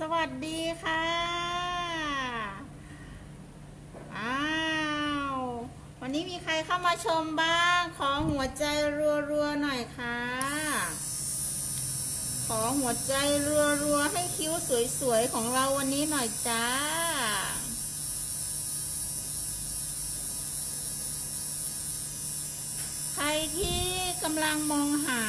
สวัสดีค่ะ อ้าว วันนี้มีใครเข้ามาชมบ้าง ขอหัวใจรัวๆหน่อยค่ะ ขอหัวใจรัวๆให้คิ้วสวยๆของเราวันนี้หน่อยจ้าใครที่กำลังมองหา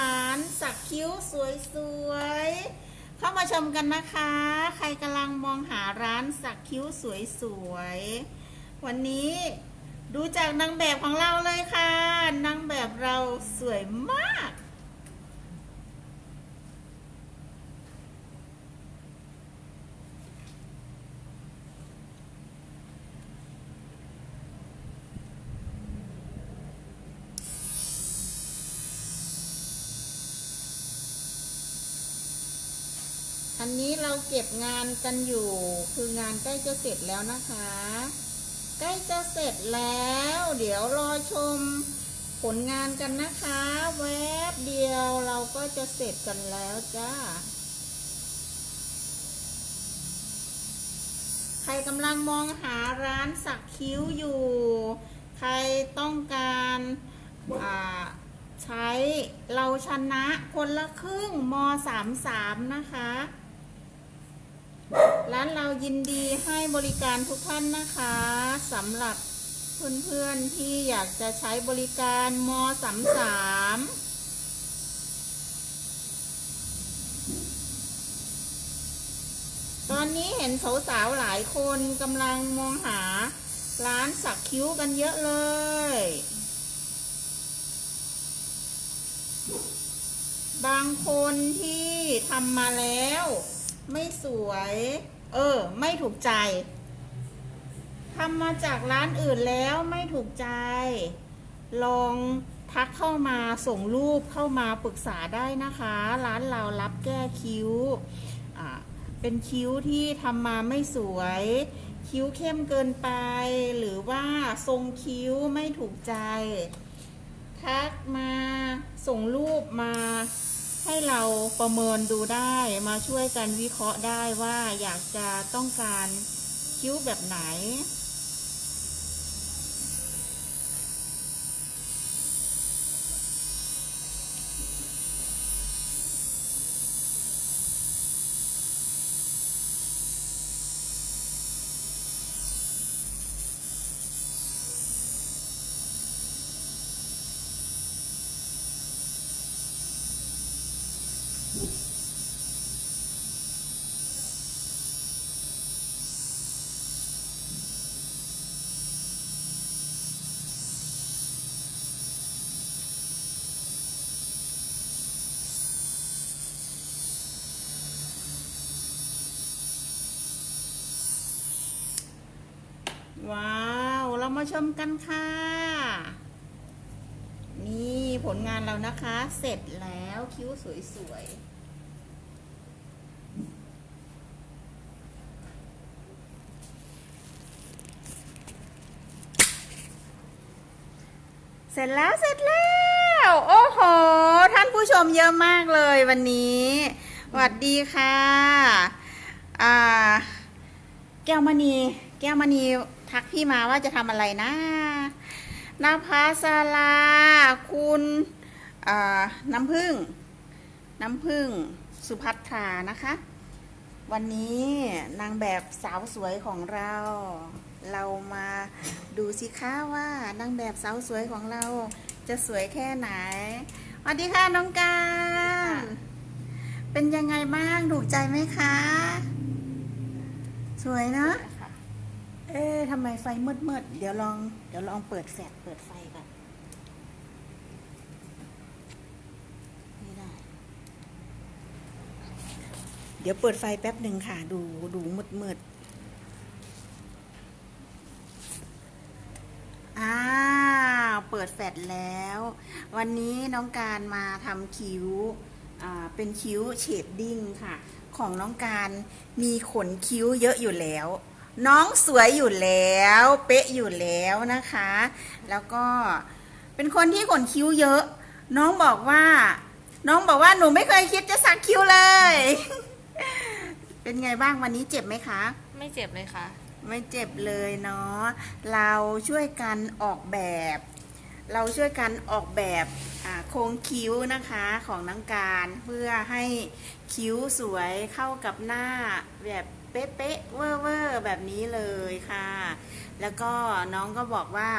ร้านสักคิ้วสวยๆ เข้ามาชมกันนะคะ ใครกำลังมองหาร้านสักคิ้วสวยๆ วันนี้ดูจากนางแบบของเราเลยค่ะ นางแบบเราสวยมาก อันนี้เราเก็บงานกันอยู่ คืองานใกล้จะเสร็จแล้วนะคะ ใกล้จะเสร็จแล้ว เดี๋ยวรอชมผลงานกันนะคะ แวบเดียวเราก็จะเสร็จกันแล้วจ้า ใครกำลังมองหาร้านสักคิ้วอยู่ ใครต้องการใช้เราชนะคนละครึ่งม 33 นะคะ ร้านเรายินดีให้บริการทุกท่านนะคะสำหรับเพื่อนๆที่อยากจะใช้บริการม33ตอนนี้เห็นสาวๆหลายคนกำลังมองหาร้านสักคิ้วกันเยอะเลย บางคนที่ทำมาแล้ว ไม่สวย เออ ไม่ถูกใจทำมาจากร้านอื่นแล้วไม่ถูกใจ ลองทักเข้ามาส่งรูปเข้ามาปรึกษาได้นะคะ ร้านเรารับแก้คิ้ว เป็นคิ้วที่ทำมาไม่สวย คิ้วเข้มเกินไป หรือว่าทรงคิ้วไม่ถูกใจ ทักมาส่งรูปมา ให้เราประเมินดูได้มาช่วยกันวิเคราะห์ได้ว่าอยากจะต้องการคิ้วแบบไหน ว้าว เรามาชมกันค่ะ นี่ผลงานเรานะคะ เสร็จแล้วคิ้วสวยๆ เสร็จแล้วเสร็จแล้ว โอ้โห ท่านผู้ชมเยอะมากเลยวันนี้สวัสดีค่ะ อ่า แก้วมณีแก้วมณี ทักพี่มาว่าจะทำอะไรนะนาภาสาลา คุณอ่าน้ำพึ่ง น้ำพึ่ง สุภัทรานะคะ วันนี้นางแบบสาวสวยของเรา เรามาดูสิคะว่านางแบบสาวสวยของเราจะสวยแค่ไหนสวัสดีค่ะน้องการเป็นยังไงบ้างถูกใจไหมคะ สวยเนอะ เอ๊ะทำไมไฟมืดมืดเดี๋ยวลอง เดี๋ยวลองเปิดแฟลชเปิดไฟก่อนไม่ได้ เดี๋ยวเปิดไฟแป๊บหนึ่งค่ะ ดูดูมืดมืดอ้าวเปิดแฟลชแล้ว วันนี้น้องการมาทำคิ้วอ่าเป็นคิ้วเชดดิ้งค่ะ ของน้องการมีขนคิ้วเยอะอยู่แล้ว น้องสวยอยู่แล้ว เป๊ะอยู่แล้วนะคะ แล้วก็เป็นคนที่ขนคิ้วเยอะ น้องบอกว่า น้องบอกว่าหนูไม่เคยคิดจะสักคิ้วเลย เป็นไงบ้างวันนี้เจ็บไหมคะ ไม่เจ็บเลยค่ะ ไม่เจ็บเลยเนาะเราช่วยกันออกแบบ เราช่วยกันออกแบบอ่าโครงคิ้วนะคะของน้องการเพื่อให้คิ้วสวยเข้ากับหน้าแบบเป๊ะๆเวอร์เวอร์ แบบนี้เลยค่ะ แล้วก็น้องก็บอกว่า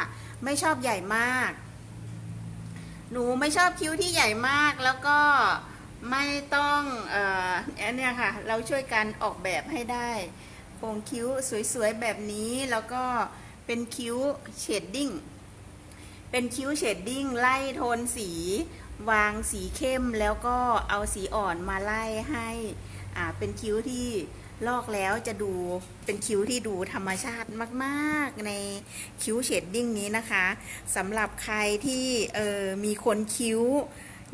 ไม่ชอบใหญ่มาก หนูไม่ชอบคิ้วที่ใหญ่มากแล้วก็ไม่ต้องเอ่ออันเนี้ยค่ะ เราช่วยกันออกแบบให้ได้โครงคิ้วสวยๆ แบบนี้แล้วก็เป็นคิ้วเชดดิ้งเป็นคิ้วเชดดิ้งไล่โทนสี วางสีเข้มแล้วก็เอาสีอ่อนมาไล่ให้อ่าเป็นคิ้วที่ ลอกแล้วจะดูเป็นคิ้วที่ดูธรรมชาติมาก ๆ ในคิ้วเชดดิ้งนี้นะคะสำหรับใครที่เออมีคนคิ้ว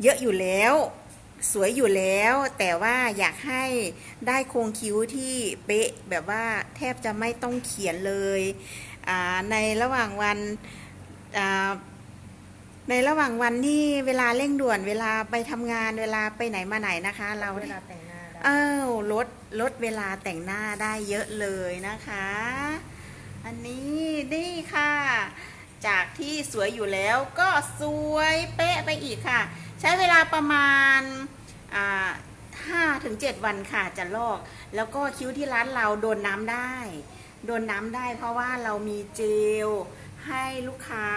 เยอะอยู่แล้ว สวยอยู่แล้ว แต่ว่าอยากให้ได้โครงคิ้วที่เป๊ะแบบว่าแทบจะไม่ต้องเขียนเลยในระหว่างวันในระหว่างวันที่เวลาเร่งด่วนเวลาไปทำงานเวลาไปไหนมาไหนนะคะ เราเวลาแต่ง หน้าได้เอ้าลดลดเวลาแต่งหน้าได้เยอะเลยนะคะ อันนี้นี่ค่ะ จากที่สวยอยู่แล้วก็สวยเป๊ะไปอีกค่ะ ใช้เวลาประมาณห้าถึงเจ็ดวันค่ะจะลอก แล้วก็คิ้วที่ร้านเราโดนน้ำได้ โดนน้ำได้เพราะว่าเรามีเจลให้ลูกค้า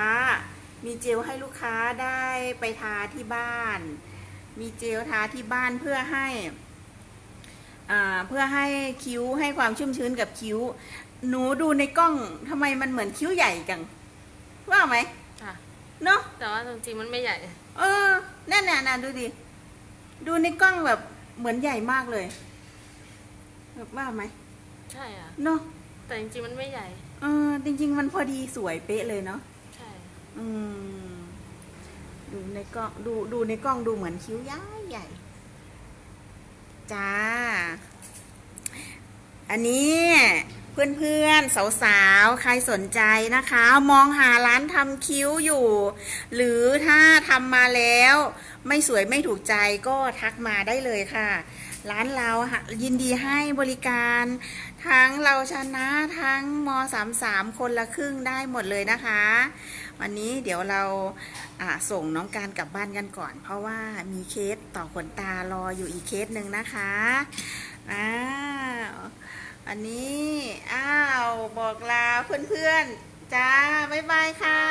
มีเจลให้ลูกค้าได้ไปทาที่บ้าน มีเจลทาที่บ้านเพื่อให้ เพื่อให้คิ้วให้ความชุ่มชื้นกับคิ้ว หนูดูในกล้องทำไมมันเหมือนคิ้วใหญ่จังว่าไหมค่ะ เนาะแต่ว่าจริงๆมันไม่ใหญ่ เออนั่นน่ะนะดูดิดูในกล้องแบบเหมือนใหญ่มากเลย แบบว่าไหมใช่อะ เนาะแต่จริงๆมันไม่ใหญ่ เออจริง ๆ มันพอดีสวยเป๊ะเลยเนาะใช่ อืมดูในกล้องดูดูในกล้องดูเหมือนคิ้วใหญ่ใหญ่ จ้า อันนี้เพื่อนๆ สาวๆ ใครสนใจนะคะ มองหาร้านทำคิ้วอยู่ หรือถ้าทำมาแล้ว ไม่สวยไม่ถูกใจก็ทักมาได้เลยค่ะ ร้านเรายินดีให้บริการ ทั้งเราชนะทั้งม 33 คนละครึ่งได้หมดเลยนะคะ วันนี้เดี๋ยวเราส่งน้องการกลับบ้านกันก่อน เพราะว่ามีเคสต่อขนตารออยู่อีกเคสหนึ่งนะคะอ้าวอันนี้อ้าวบอกลาเพื่อนๆจ้าบ๊ายบายค่ะ